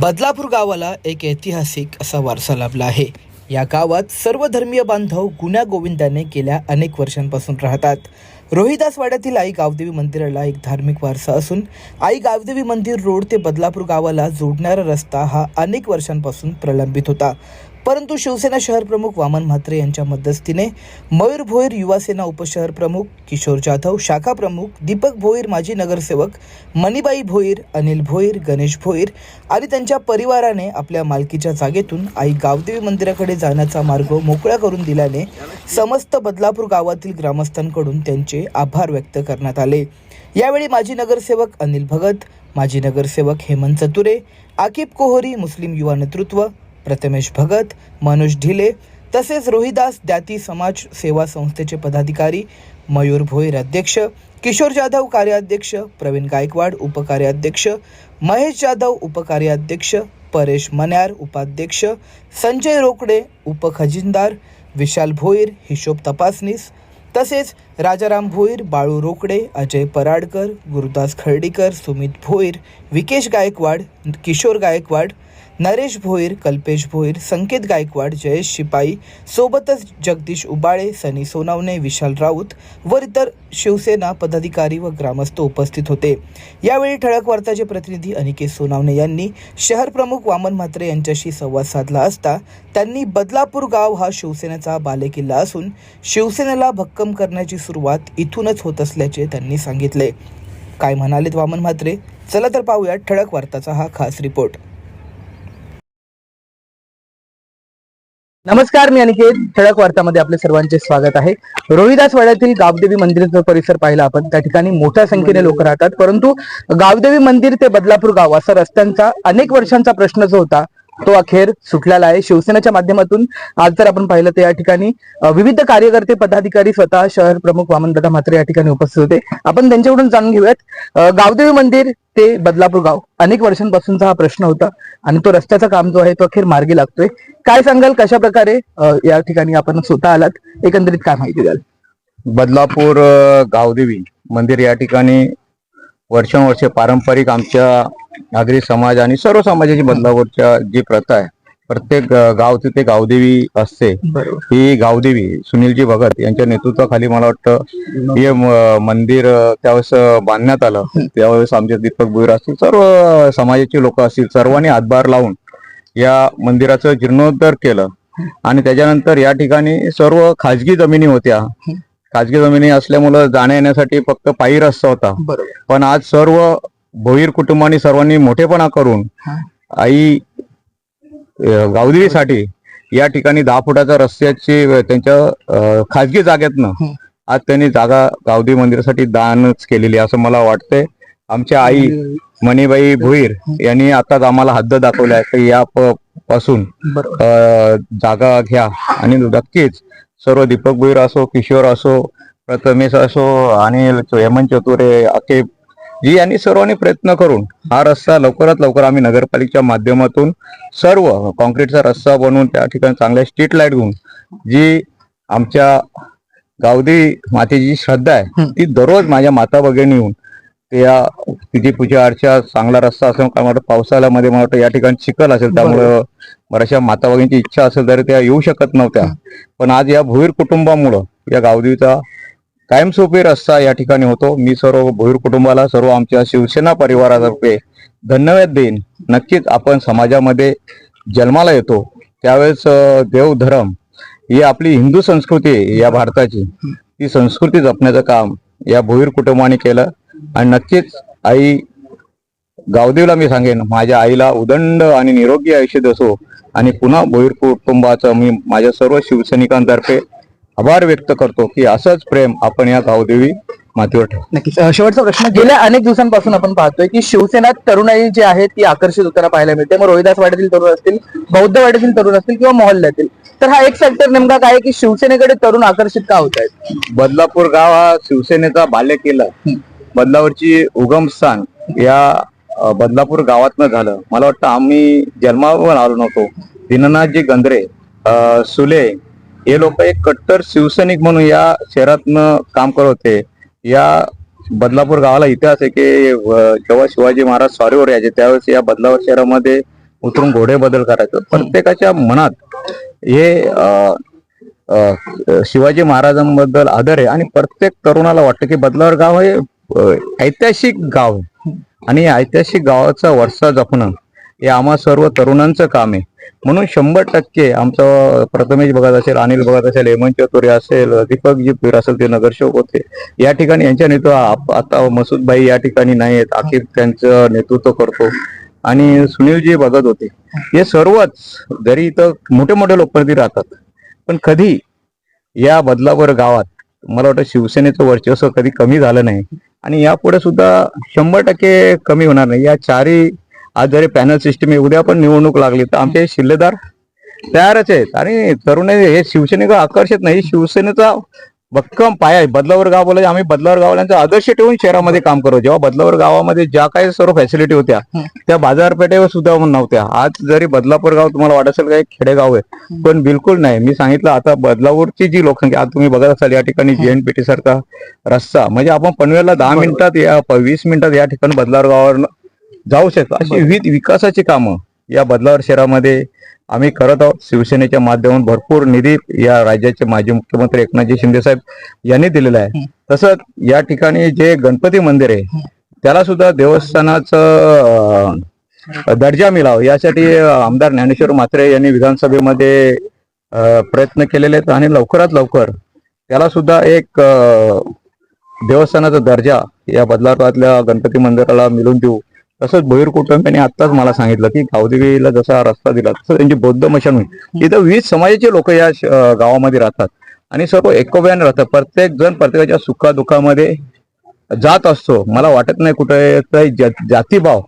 बदलापूर गावाला एक ऐतिहासिक असा वारसा लाभला आहे. या गावात सर्व धर्मीय बांधव गुण्या गोविंदाने गेल्या अनेक वर्षांपासून राहतात. रोहिदास वाड्यातील आई गावदेवी मंदिराला एक धार्मिक वारसा असून आई गावदेवी मंदिर रोड ते बदलापूर गावाला जोडणारा रस्ता हा अनेक वर्षांपासून प्रलंबित होता. परंतु शिवसेना शहर प्रमुख वामन म्हात्रे यांच्या मध्यस्थीने मयूर भोईर युवासेना उपशहर प्रमुख किशोर जाधव शाखा प्रमुख दीपक भोईर माजी नगरसेवक मणिबाई भोईर अनिल भोईर गणेश भोईर आणि त्यांच्या परिवाराने आपल्या मालकीच्या जागेतून आई गावदेवी मंदिराकडे जाण्याचा मार्ग मोकळा करून दिल्याने समस्त बदलापूर गावातील ग्रामस्थांकडून त्यांचे आभार व्यक्त करण्यात आले. यावेळी माजी नगरसेवक अनिल भगत माजी नगरसेवक हेमंत चतुरे आकिब कोहरी मुस्लिम युवा नेतृत्व प्रथमेश भगत मनोज ढिले तसेच रोहिदास द्याती समाज सेवा संस्थेचे पदाधिकारी मयूर भोईर अध्यक्ष किशोर जाधव कार्याध्यक्ष प्रवीण गायकवाड उपकार्याध्यक्ष महेश जाधव उपकार्याध्यक्ष परेश मन्यार उपाध्यक्ष संजय रोकडे उपखजिनदार विशाल भोईर हिशोब तपासनीस तसेच राजाराम भोईर बाळू रोकडे अजय पराडकर गुरुदास खर्डीकर सुमित भोईर विकेश गायकवाड किशोर गायकवाड नरेश भोईर कल्पेश भोईर संकेत गायकवाड जयेश शिपाई सोबतच जगदीश उबाळे सनी सोनावणे विशाल राऊत व इतर शिवसेना पदाधिकारी व ग्रामस्थ उपस्थित होते. यावेळी ठळक वार्ताचे प्रतिनिधी अनिकेत सोनावणे यांनी शहर प्रमुख वामन म्हात्रे यांच्याशी संवाद साधला असता त्यांनी बदलापूर गाव हा शिवसेनेचा बालेकिल्ला असून शिवसेनेला भक्कम करण्याची सुरुवात इथूनच होत असल्याचे त्यांनी सांगितले. काय म्हणालेत वामन म्हात्रे? चला तर पाहूया ठळक वार्ताचा हा खास रिपोर्ट. नमस्कार मी अनिकेत. ठळक वार्तामध्ये आपले सर्वांचे स्वागत आहे. रोहिदास वाड्यातील गावदेवी मंदिराचा परिसर पाहिला आपण. त्या ठिकाणी मोठ्या संख्येने लोक राहतात. परंतु गावदेवी मंदिर ते बदलापूर गाव असा रस्त्यांचा अनेक वर्षांचा प्रश्न जो होता. तो अखेर सुटलेला आहे. शिवसेनेच्या माध्यमातून आज जर आपण पाहिलं तर या ठिकाणी विविध कार्यकर्ते पदाधिकारी स्वतः शहर प्रमुख वामनदादा म्हात्रे या ठिकाणी उपस्थित होते. आपण त्यांच्याकडून जाणून घेऊयात गावदेवी मंदिर ते बदलापूर गाव. अनेक वर्षांपासूनचा हा प्रश्न होता आणि तो रस्त्याचा काम जो आहे तो अखेर मार्गी लागतोय. काय सांगाल कशा प्रकारे या ठिकाणी आपण स्वतः आलात? एकंदरीत काय माहिती द्याल? बदलापूर गावदेवी मंदिर या ठिकाणी वर्षानुवर्षे पारंपरिक आमच्या नागरी समाज आणि सर्व समाजाची बदलापूरच्या जी प्रथा आहे प्रत्येक गाव तिथे गावदेवी असते. ही गावदेवी सुनीलजी भगत यांच्या नेतृत्वाखाली मला वाटतं हे मंदिर त्यावेळेस बांधण्यात आलं. त्यावेळेस आमचे दीपक भुईर असतील सर्व समाजाची लोक असतील सर्वांनी हातभार लावून या मंदिराचं जीर्णोद्धार केलं. आणि त्याच्यानंतर या ठिकाणी सर्व खाजगी जमिनी होत्या. खाजगी जमिनी असल्यामुळं जाण्या येण्यासाठी फक्त पायी रस्ता होता. बरोबर. पण आज सर्व भोईर कुटुंबानी सर्वांनी मोठेपणा करून हा. आई अ, गावदेवीसाठी या ठिकाणी दहा फुटाच्या रस्त्याची अ, त्यांच्या अ, खाजगी जागेतनं हं. आज त्यांनी जागा गावदेवी मंदिरासाठी दानच केलेली असं मला वाटतंय. आमच्या आई मणिबाई भोईर यांनी आताच आम्हाला हद्द दाखवल्या की या प- पासून बरोबर. अ, जागा घ्या. आणि नक्कीच सर्व दीपक भोईर असो किशोर असो प्रथमेश असो आणि हेमंत चतुरे अकेब जी यांनी सर्वांनी प्रयत्न करून हा रस्ता लवकरात लवकर आम्ही नगरपालिकेच्या माध्यमातून सर्व कॉन्क्रीटचा रस्ता बनवून त्या ठिकाणी चांगल्या स्ट्रीट लाइट घेऊन जी आमच्या गावदी मातेची जी श्रद्धा आहे. ती दररोज माझ्या माता भगिनी येऊन त्या तिची पूजा अर्चा चांगला रस्ता असेल कारण मला वाटतं पावसाळ्यामध्ये मला वाटतं या ठिकाणी चिखल असेल त्यामुळं बऱ्याचशा माता भगिनीची इच्छा असेल तरी त्या येऊ शकत नव्हत्या. पण आज या भोईर कुटुंबामुळं या गावदेवीचा कायमस्वरूपी रस्ता या ठिकाणी होतो. मी सर्व भोईर कुटुंबाला सर्व आमच्या शिवसेना परिवारातर्फे धन्यवाद देईन. नक्कीच आपण समाजामध्ये जन्माला येतो. त्यावेळेस देव देवधर्म ही आपली हिंदू संस्कृती या भारताची. ती संस्कृती जपण्याचं काम या भोईर कुटुंबाने केलं. आणि नक्कीच आई गावदेवला मी सांगेन माझ्या आईला उदंड आणि निरोगी आयुष्य असो आणि पुन्हा भोईर कुटुंबाचं मी माझ्या सर्व शिवसैनिकांतर्फे आभार व्यक्त करतो की असंच प्रेम आपण या गावदेवी मातीवर नक्कीच. शेवटचा प्रश्न गेल्या अनेक दिवसांपासून आपण पाहतोय की शिवसेना तरुणाई जी आहे ती आकर्षित होताना पाहायला मिळते. मग रोहिदास वाड्यातील तरुण असतील बौद्ध वाड्यातील तरुण असतील किंवा मोहल्ल्यातील. तर हा एक फॅक्टर नेमका काय आहे की शिवसेनेकडे तरुण आकर्षित का होत आहेत? बदलापूर गाव हा शिवसेनेचा बाल्य केला बदलापूरची उगमस्थान या बदलापूर गावातनं झालं. मला वाटतं आम्ही जन्मावर आलो नव्हतो. दीननाथजी गंद्रे अ, सुले हे लोक एक कट्टर शिवसैनिक म्हणून या शहरातनं काम करत होते. या बदलापूर गावाला इतिहास आहे की जेव्हा शिवाजी महाराज स्वारीवर यायचे त्यावेळेस या बदलापूर शहरामध्ये उतरून घोडे बदल करायचं. प्रत्येकाच्या मनात हे शिवाजी महाराजांबद्दल आदर आहे आणि प्रत्येक तरुणाला वाटतं की बदलावर गाव हे ऐतिहासिक गाव आहे. आणि ऐतिहासिक गावाचा वरसा जपणं हे आम्हा सर्व तरुणांचं काम आहे. म्हणून शंभर टक्के आमचं प्रथमेश बघत असेल अनिल बघत असेल हेमंत चौधरी असेल दीपकजी पीर असेल ते नगरसेवक होते. या ठिकाणी यांच्या नेतृत्व आता मसूदबाई या ठिकाणी नाही आहेत आखिर त्यांचं नेतृत्व करतो. आणि सुनीलजी बघत होते. हे सर्वच जरी इथं मोठे मोठे लोकप्रती राहतात. पण कधी या बदलावर गावात मला वाटतं शिवसेनेचं वर्चस्व कधी कमी झालं नाही. आणि यापुढे सुद्धा शंभर टक्के कमी होणार नाही. या चारही आज जरी पॅनल सिस्टम आहे उद्या पण निवडणूक लागली तर आमचे शिल्लेदार तयारच आहेत. आणि तरुण हे शिवसेनेकडे आकर्षित नाही. शिवसेनेचा भक्कम पाया आहे. बदलावर गाव बोलायचे आम्ही बदलावर गावाल्यांचा आदर्श ठेवून शहरामध्ये काम करू जेव्हा बदलावर गावामध्ये ज्या काही सर्व फॅसिलिटी होत्या त्या बाजारपेठेवर सुद्धा नव्हत्या. आज जरी बदलापूर गाव तुम्हाला वाटत असेल का एक खेडेगाव आहे पण बिलकुल नाही. मी सांगितलं आता बदलापूरची जी लोकसंख्या आज तुम्ही बघत असाल या ठिकाणी जीएनपीटी सारखा रस्ता म्हणजे आपण पनवेलला दहा मिनिटात या वीस मिनिटात या ठिकाणी बदलावर गावावर जाऊ शकतो. अशी विविध विकासाची कामं. या बदलावर शहरामध्ये आम्ही करत आहोत. शिवसेनेच्या माध्यमातून भरपूर निधी या राज्याचे माजी मुख्यमंत्री एकनाथजी शिंदे साहेब यांनी दिलेला आहे. तसंच या ठिकाणी जे गणपती मंदिर आहे त्याला सुद्धा देवस्थानाचं दर्जा मिळावा. यासाठी आमदार ज्ञानेश्वर म्हात्रे यांनी विधानसभेमध्ये प्रयत्न केलेले आहेत आणि लवकरात लवकर त्याला सुद्धा एक देवस्थानाचा दर्जा या बदलापुरातल्या गणपती मंदिराला मिळून देऊ. तसंच भोईर कुटुंबियांनी आत्ताच मला सांगितलं की गावदेवीला जसा रस्ता दिला तसं त्यांची बौद्ध मशान होईल. इथं विविध समाजाचे लोक या गावामध्ये राहतात. आणि सर्व एकोप्याने राहतात. प्रत्येक जण प्रत्येकाच्या सुखादुखामध्ये जात असतो. मला वाटत नाही कुठे जातीभाव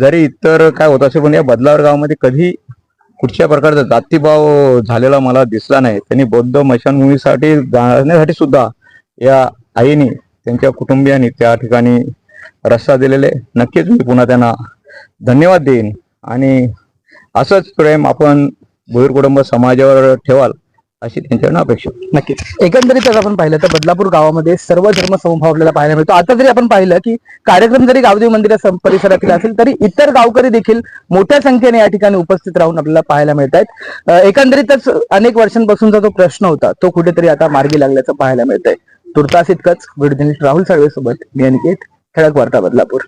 जरी इतर काय होत असेल पण या बदलावर गावामध्ये कधी कुठच्या प्रकारचा जातीभाव झालेला मला दिसला नाही. त्यांनी बौद्ध मशानभूमीसाठी जाण्यासाठी सुद्धा या आईने त्यांच्या कुटुंबियांनी त्या ठिकाणी रस्ता दिलेले. नक्कीच मी पुन्हा त्यांना धन्यवाद देईन. आणि असंच प्रेम आपण भोईर कुटुंब समाजावर ठेवाल अशी त्यांच्याकडून अपेक्षा. नक्कीच. एकंदरीतच आपण पाहिलं तर बदलापूर गावामध्ये सर्व धर्म समभाव आपल्याला पाहायला मिळतो. आता जरी आपण पाहिलं की कार्यक्रम जरी गावदेव मंदिरा परिसरातील असेल तरी इतर गावकरी देखील मोठ्या संख्येने या ठिकाणी उपस्थित राहून आपल्याला पाहायला मिळत आहेत एकंदरीतच अनेक वर्षांपासूनचा जो प्रश्न होता तो कुठेतरी आता मार्गी लागल्याचं पाहायला मिळतंय. तुर्तास इतकंच. व्हिडिओ राहुल साळवे सोबत मी अनिकेत. ठळक वार्ता बदलापूर